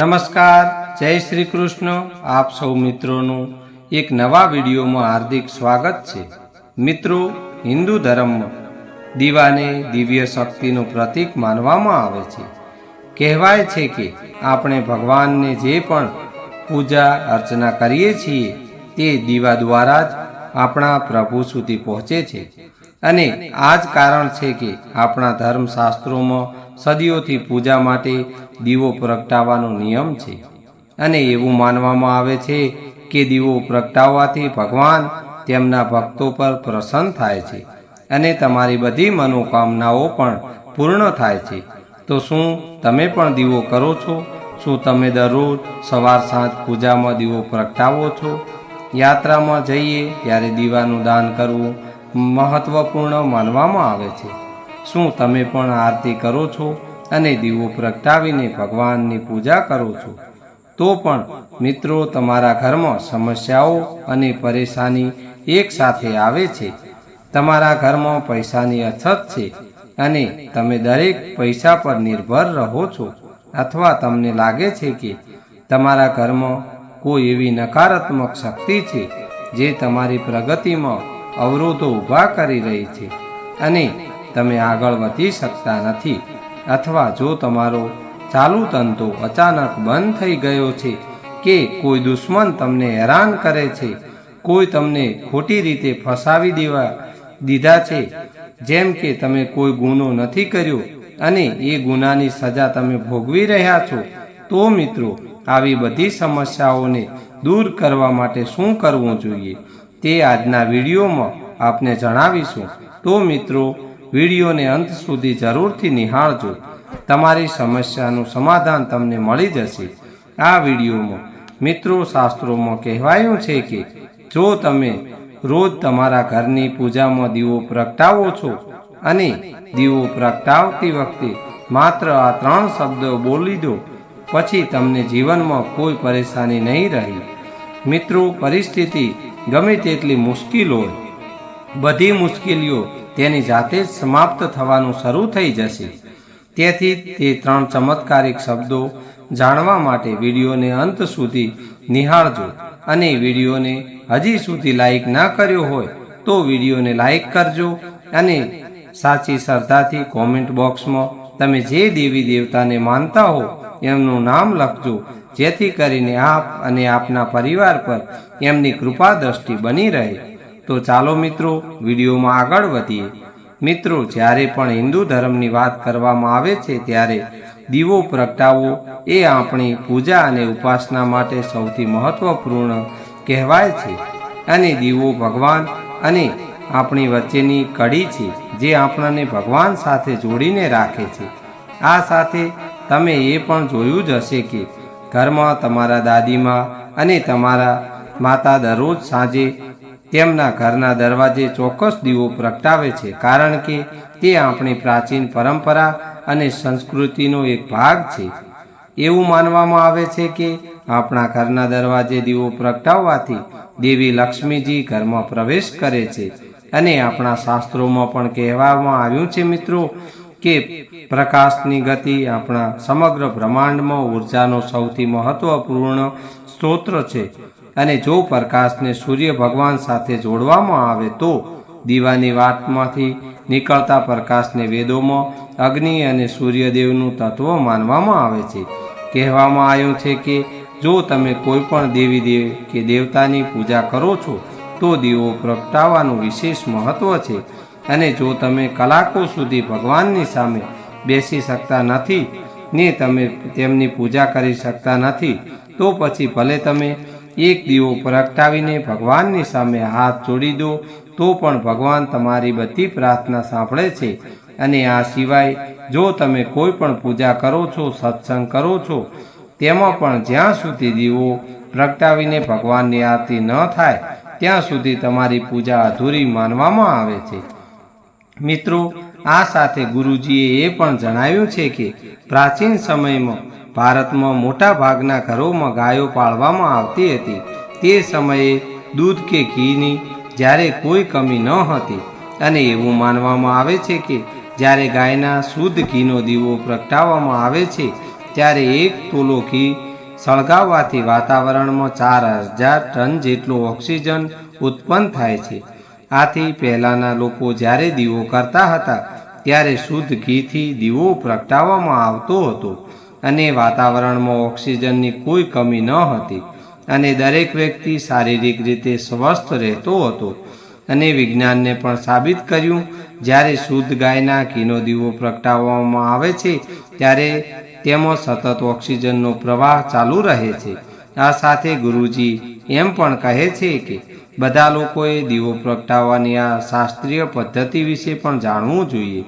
નમસ્કાર, જય શ્રી કૃષ્ણ. આપ સૌ મિત્રોનું એક નવા વિડીયોમાં હાર્દિક સ્વાગત છે. મિત્રો, હિન્દુ ધર્મમાં દીવાને દિવ્ય શક્તિનું પ્રતીક માનવામાં આવે છે. કહેવાય છે કે આપણે ભગવાનને જે પણ પૂજા અર્ચના કરીએ છીએ, તે દીવા દ્વારા જ આપણા પ્રભુ સુધી પહોંચે છે. અને આ જ કારણ છે કે આપણા ધર્મશાસ્ત્રોમાં સદીઓથી પૂજા માટે દીવો પ્રગટાવવાનો નિયમ છે. અને એવું માનવામાં આવે છે કે દીવો પ્રગટાવવાથી ભગવાન તેમના ભક્તો પર પ્રસન્ન થાય છે અને તમારી બધી મનોકામનાઓ પણ પૂર્ણ થાય છે. તો શું તમે પણ દીવો કરો છો? શું તમે દરરોજ સવાર સાંજ પૂજામાં દીવો પ્રગટાવો છો? યાત્રામાં જઈએ ત્યારે દીવાનું દાન કરવું મહત્વપૂર્ણ માનવામાં આવે છે. શું તમે પણ આરતી કરો છો અને દીવો પ્રગટાવીને ભગવાનની પૂજા કરો છો? તો પણ, મિત્રો, તમારા ઘરમાં સમસ્યાઓ અને પરેશાની એકસાથે આવે છે. તમારા ઘરમાં પૈસાની અછત છે અને તમે દરેક પૈસા પર નિર્ભર રહો છો. અથવા તમને લાગે છે કે તમારા ઘરમાં કોઈ એવી નકારાત્મક શક્તિ છે જે તમારી પ્રગતિમાં અવરોધો ઊભા કરી રહી છે અને તમે આગળ વધી શકતા નથી અથવા જો તમારો ચાલુ તંતુ અચાનક બંધ થઈ ગયો છે કે કોઈ દુશ્મન તમને હેરાન કરે છે, કોઈ તમને ખોટી રીતે ફસાવી દેવા દીધા છે, જેમ કે તમે કોઈ ગુનો નથી કર્યો અને એ ગુનાની સજા તમે ભોગવી રહ્યા છો, તો મિત્રો, આવી બધી સમસ્યાઓને દૂર કરવા માટે શું કરવું જોઈએ તે આજના વિડીયોમાં આપને જણાવીશું. તો મિત્રો વિડીયોને અંત સુધી જરૂરથી નિહાળજો. તમારી સમસ્યાનું સમાધાન તમને મળી જશે. આ વિડીયોમાં મિત્રો શાસ્ત્રોમાં કહેવાયું છે કે, જો તમે રોજ તમારા ઘરની પૂજામાં દીવો પ્રગટાવો છો અને દીવો પ્રગટાવતી વખતે માત્ર આ ત્રણ શબ્દો બોલી દો, પછી તમને જીવનમાં કોઈ પરેશાની નહીં રહી. મિત્રો, પરિસ્થિતિ ગમે તેટલી મુશ્કેલ હોય બધી મુશ્કેલીઓ તેની જાતે જ સમાપ્ત થવાનું શરૂ થઈ જશે. તેથી તે ત્રણ ચમત્કારિક શબ્દો જાણવા માટે વિડીયોને અંત સુધી નિહાળજો અને વિડીયોને હજી સુધી લાઈક ના કર્યો હોય તો વિડીયોને લાઈક કરજો અને સાચી શ્રદ્ધાથી કોમેન્ટ બોક્સમાં તમે જે દેવી દેવતાને માનતા હો એમનું નામ લખજો, જેથી કરીને આપ અને આપના પરિવાર પર એમની કૃપા દ્રષ્ટિ બની રહે. તો ચાલો મિત્રો વિડીયોમાં આગળ વધીએ. મિત્રો, જ્યારે પણ હિન્દુ ધર્મની વાત કરવામાં આવે છે, ત્યારે દીવો પ્રગટાવવો એ આપણી પૂજા અને ઉપાસના માટે સૌથી મહત્વપૂર્ણ કહેવાય છે. અને દીવો ભગવાન અને આપણી વચ્ચેની કડી છે, જે આપણને ભગવાન સાથે જોડીને રાખે છે. આ સાથે તમે એ પણ જોયું જ હશે કે ઘરમાં તમારા દાદીમાં અને તમારા માતા દરરોજ સાંજે તેમના ઘરના દરવાજે ચોક્કસ દીવો પ્રગટાવે છે, કારણ કે તે આપણી પ્રાચીન પરંપરા અને સંસ્કૃતિનો એક ભાગ છે. એવું માનવામાં આવે છે કે આપણા ઘરના દરવાજે દીવો પ્રગટાવવાથી દેવી લક્ષ્મીજી ઘરમાં પ્રવેશ કરે છે અને આપણા શાસ્ત્રોમાં પણ કહેવામાં આવ્યું છે મિત્રો કે પ્રકાશની ગતિ આપણા સમગ્ર બ્રહ્માંડમાં ઉર્જાનો સૌથી મહત્વપૂર્ણ સ્ત્રોત છે. અને જો પ્રકાશને સૂર્ય ભગવાન સાથે જોડવામાં આવે તો દીવાની વાતમાંથી નીકળતા પ્રકાશને વેદોમાં અગ્નિ અને સૂર્યદેવનું તત્વ માનવામાં આવે છે. કહેવામાં આવ્યું છે કે જો તમે કોઈ પણ દેવી દેવ કે દેવતાની પૂજા કરો છો, તો દીવો પ્રગટાવવાનું વિશેષ મહત્વ છે. અને જો તમે કલાકો સુધી ભગવાનની સામે બેસી શકતા નથી, ને તમે તેમની પૂજા કરી શકતા નથી, તો પછી ભલે તમે એક દીવો પ્રગટાવીને ભગવાનની સામે હાથ જોડી દો, તો પણ ભગવાન તમારી બધી પ્રાર્થના સાંભળે છે. અને આ સિવાય જો તમે કોઈ પણ પૂજા કરો છો, સત્સંગ કરો છો, તેમાં પણ જ્યાં સુધી દીવો પ્રગટાવીને ભગવાનની આરતી ન થાય, ત્યાં સુધી તમારી પૂજા અધૂરી માનવામાં આવે છે. મિત્રો, આ સાથે ગુરુજીએ એ પણ જણાવ્યું છે કે પ્રાચીન સમયમાં ભારતમાં મોટા ભાગના ઘરોમાં ગાયો પાળવામાં આવતી હતી. તે સમયે દૂધ કે ઘીની જ્યારે કોઈ કમી ન હતી અને એવું માનવામાં આવે છે કે જ્યારે ગાયના શુદ્ધ ઘીનો દીવો પ્રગટાવવામાં આવે છે, ત્યારે એક તોલો ઘી સળગાવવાથી વાતાવરણમાં ચાર હજાર ટન જેટલો ઓક્સિજન ઉત્પન્ન થાય છે. આથી પહેલાંના લોકો જ્યારે દીવો કરતા હતા, ત્યારે શુદ્ધ ઘીથી દીવો પ્રગટાવવામાં આવતો હતો. અને વાતાવરણમાં ઓક્સિજનની કોઈ કમી ન હતી. અને દરેક વ્યક્તિ શારીરિક રીતે સ્વસ્થ રહેતો હતો. અને વિજ્ઞાનને પણ સાબિત કર્યું, જ્યારે શુદ્ધ ગાયના ઘીનો દીવો પ્રગટાવવામાં આવે છે, ત્યારે તેમાં સતત ઓક્સિજનનો પ્રવાહ ચાલુ રહે છે. આ સાથે ગુરુજી એમ પણ કહે છે કે, બધા લોકોએ દીવો પ્રગટાવવાની આ શાસ્ત્રીય પદ્ધતિ વિશે પણ જાણવું જોઈએ.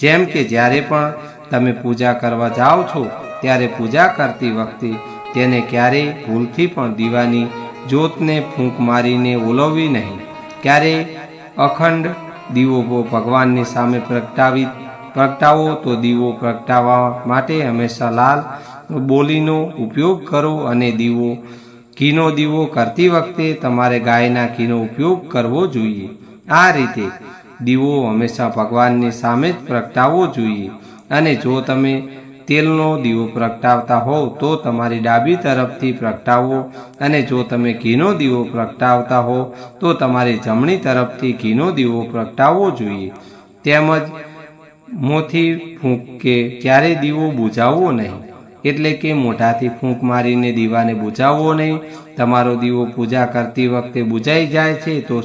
જેમ કે જ્યારે પણ તમે પૂજા કરવા જાઓ છો ત્યારે પૂજા કરતી વખતે તેને ક્યારેય ભૂલથી પણ દીવાની જ્યોતને ફૂંક મારીને ઓલવવી નહીં. ક્યારેય અખંડ દીવો ભગવાનની સામે પ્રગટાવી, પ્રગટાવો તો દીવો પ્રગટાવવા માટે હંમેશા લાલ બોલીનો ઉપયોગ કરો અને દીવો, ઘીનો દીવો કરતી વખતે તમારે ગાયના ઘીનો ઉપયોગ કરવો જોઈએ. આ રીતે દીવો હંમેશા ભગવાનની સામે જ પ્રગટાવવો જોઈએ. અને જો તમે તેલનો દીવો પ્રગટાવતા હોવ તો તમારી ડાબી તરફથી પ્રગટાવવો અને જો તમે ઘીનો દીવો પ્રગટાવતા હો, તો તમારી જમણી તરફથી ઘીનો દીવો પ્રગટાવવો જોઈએ. તેમજ મોંથી ફૂંક કે ક્યારે દીવો બુજાવવો નહીં. એટલે કે મોઢાથી ફૂંક મારીને દીવાને બુઝાવવો નહીં. તમારો દીવો પૂજા કરતી વખતે બુઝાઈ જાય છે તો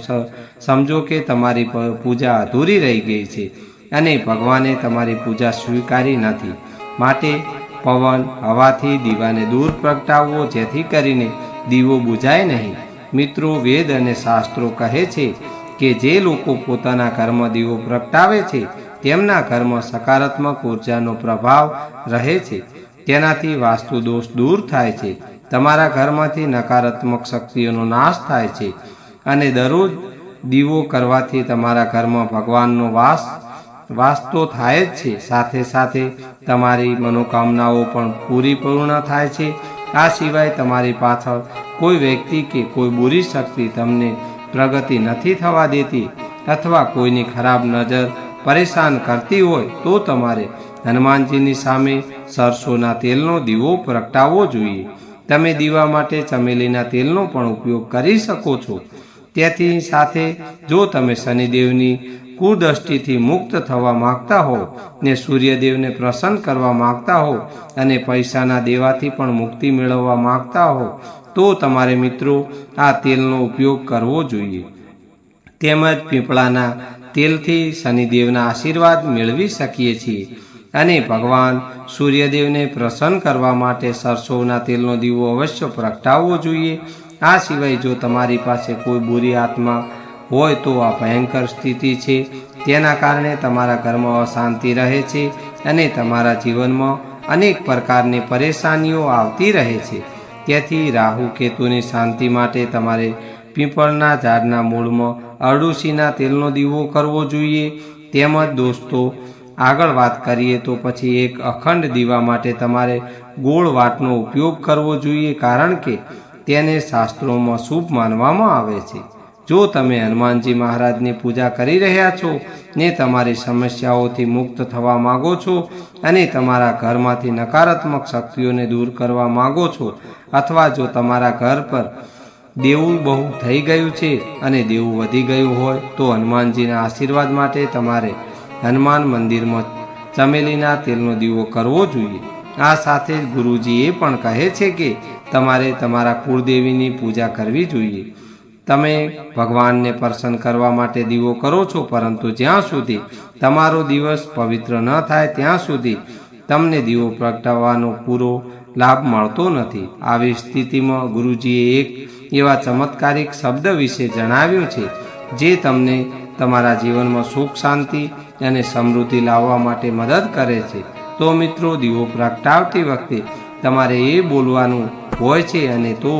સમજો કે તમારી પૂજા અધૂરી રહી ગઈ છે. અને ભગવાને તમારી પૂજા સ્વીકારી નથી. માટે પવન હવાથી દીવાને દૂર પ્રગટાવવો જેથી કરીને દીવો બુજાય નહીં. મિત્રો, વેદ અને શાસ્ત્રો કહે છે કે જે લોકો પોતાના ઘરમાં દીવો પ્રગટાવે છે, તેમના ઘરમાં સકારાત્મક ઉર્જાનો પ્રભાવ રહે છે. તેનાથી વાસ્તુ દોષ દૂર થાય છે. તમારા ઘરમાંથી નકારાત્મક શક્તિઓનો નાશ થાય છે. અને દરરોજ દીવો કરવાથી તમારા ઘરમાં ભગવાનનો વાસ વાસ તો થાય જ છે. સાથે સાથે તમારી મનોકામનાઓ પણ પૂરી પૂર્ણ થાય છે. આ સિવાય તમારી પાછળ કોઈ વ્યક્તિ કે કોઈ બુરી શક્તિ તમને પ્રગતિ નથી થવા દેતી અથવા કોઈની ખરાબ નજર પરેશાન કરતી હોય તો તમારે હનુમાનજીની સામે સરસોના તેલનો દીવો પ્રગટાવવો જોઈએ. તમે દીવા માટે ચમેલીના તેલનો પણ ઉપયોગ કરી શકો છો. તેથી સાથે જો તમે શનિદેવની કુદૃષ્ટિથી મુક્ત થવા માંગતા હો ને સૂર્યદેવને પ્રસન્ન કરવા માંગતા હો અને પૈસાના દેવાથી પણ મુક્તિ મેળવવા માંગતા હો, તો તમારે મિત્રો આ તેલનો ઉપયોગ કરવો જોઈએ. તેમજ પીપળાના તેલથી શનિદેવના આશીર્વાદ મેળવી શકીએ છીએ અને ભગવાન સૂર્યદેવને પ્રસન્ન કરવા માટે સરસોના તેલનો દીવો અવશ્ય પ્રગટાવવો જોઈએ. આ સિવાય જો તમારી પાસે કોઈ બુરી આત્મા હોય તો આ ભયંકર સ્થિતિ છે. તેના કારણે તમારા ઘરમાં અશાંતિ રહે છે અને તમારા જીવનમાં અનેક પ્રકારની પરેશાનીઓ આવતી રહે છે. તેથી રાહુ કેતુની શાંતિ માટે તમારે પીપળના ઝાડના મૂળમાં અરડુસીના તેલનો દીવો કરવો જોઈએ. તેમજ દોસ્તો, આગળ વાત કરીએ તો પછી એક અખંડ દીવા માટે તમારે ગોળ વાટનો ઉપયોગ કરવો જોઈએ કારણ કે તેને શાસ્ત્રોમાં શુભ માનવામાં આવે છે. જો તમે હનુમાનજી મહારાજની પૂજા કરી રહ્યા છો, ને તમારી સમસ્યાઓથી મુક્ત થવા માગો છો અને તમારા ઘરમાંથી નકારાત્મક શક્તિઓને દૂર કરવા માગો છો, અથવા જો તમારા ઘર પર દેવું બહુ થઈ ગયું છે અને દેવું વધી ગયું હોય, તો હનુમાનજીના આશીર્વાદ માટે તમારે હનુમાન મંદિરમાં ચમેલીના તેલનો દીવો કરવો જોઈએ. આ સાથે જ ગુરુજી એ પણ કહે છે કે તમારે તમારા કુળદેવીની પૂજા કરવી જોઈએ. તમે ભગવાનને પ્રસન્ન કરવા માટે દીવો કરો છો, પરંતુ જ્યાં સુધી તમારો દિવસ પવિત્ર ન થાય, ત્યાં સુધી તમને દીવો પ્રગટાવવાનો પૂરો લાભ મળતો નથી. આવી સ્થિતિમાં ગુરુજીએ એક એવા ચમત્કારિક શબ્દ વિશે જણાવ્યું છે, જે તમને તમારા જીવનમાં સુખ, શાંતિ અને સમૃદ્ધિ લાવવા માટે મદદ કરે છે. તો મિત્રો, દીવો પ્રગટાવતી વખતે તમારે એ બોલવાનું હોય છે અને તો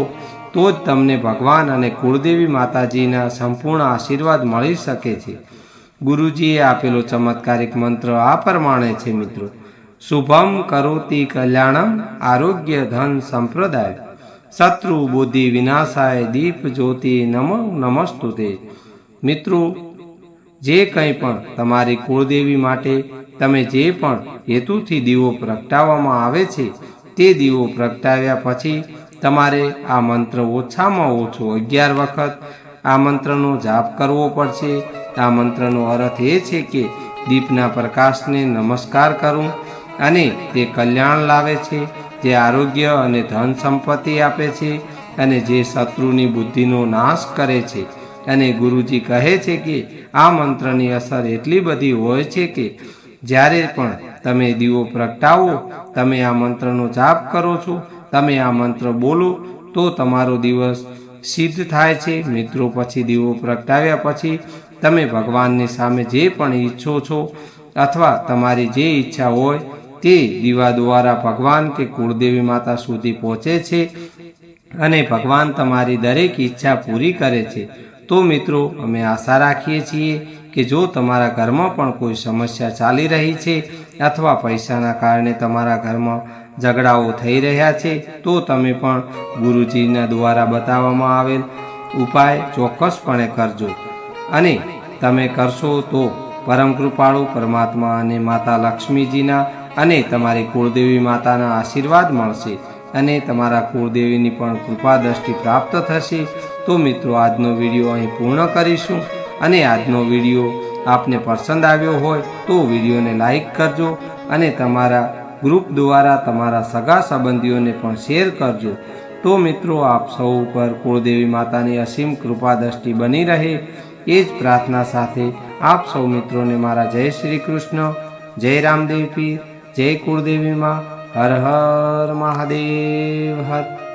તો જ તમને ભગવાન અને કુળદેવી માતાજીના સંપૂર્ણ આશીર્વાદ મળી શકે છે. ગુરુજીએ આપેલો ચમત્કારિક મંત્ર આ પ્રમાણે છે, મિત્રો. શુભમ કરોતિ કલ્યાણમ આરોગ્ય ધન સંપ્રદાય. શત્રુ બુદ્ધિ વિનાશાય દીપ જ્યોતિ નમો નમસ્તુતે. મિત્રો, જે કંઈ પણ તમારી કુળદેવી માટે તમે જે પણ હેતુથી દીવો પ્રગટાવવામાં આવે છે, તે દીવો પ્રગટાવ્યા પછી તમારે આ મંત્ર ઓછામાં ઓછો અગિયાર વખત આ મંત્રનો જાપ કરવો પડશે. આ મંત્રનો અર્થ એ છે કે દીપના પ્રકાશને નમસ્કાર કરું અને તે કલ્યાણ લાવે છે, જે આરોગ્ય અને ધન સંપત્તિ આપે છે અને જે શત્રુની બુદ્ધિનો નાશ કરે છે. અને ગુરુજી કહે છે કે આ મંત્રની અસર એટલી બધી હોય છે કે જ્યારે પણ તમે દીવો પ્રગટાવો, તમે આ મંત્રનો જાપ કરો છો તમે આ મંત્ર બોલો તો તમારો દિવસ સિદ્ધ થાય છે. મિત્રો, પછી દીવો પ્રગટાવ્યા પછી તમે ભગવાનની સામે જે પણ ઈચ્છો છો અથવા તમારી જે ઈચ્છા હોય તે દીવા દ્વારા ભગવાન કે કુળદેવી માતા સુધી પહોંચે છે અને ભગવાન તમારી દરેક ઈચ્છા પૂરી કરે છે. તો મિત્રો, અમે આશા રાખીએ છીએ કે જો તમારા ઘરમાં પણ કોઈ સમસ્યા ચાલી રહી છે અથવા પૈસાના કારણે તમારા ઘરમાં ઝઘડાઓ થઈ રહ્યા છે, તો તમે પણ ગુરુજીના દ્વારા બતાવવામાં આવેલ ઉપાય ચોક્કસપણે કરજો. અને તમે કરશો તો પરમ કૃપાળુ પરમાત્મા અને માતા લક્ષ્મીજીના અને તમારી કુળદેવી માતાના આશીર્વાદ મળશે અને તમારા કુળદેવીની પણ કૃપા દ્રષ્ટિ પ્રાપ્ત થશે. તો મિત્રો, આજનો વીડિયો અહીં પૂર્ણ કરીશું અને આજનો વીડિયો આપને પસંદ આવ્યો હોય તો વિડીયોને લાઈક કરજો અને તમારા ગ્રુપ દ્વારા તમારા સગા સંબંધીઓને પણ શેર કરજો. તો મિત્રો, આપ સૌ ઉપર કુળદેવી માતાની અસીમ કૃપા દ્રષ્ટિ બની રહે. એ જ પ્રાર્થના સાથે આપ સૌ મિત્રોને મારા જય શ્રી કૃષ્ણ, જય રામદેવ પીર, જય કુળદેવી માં, હર હર મહાદેવ, હર.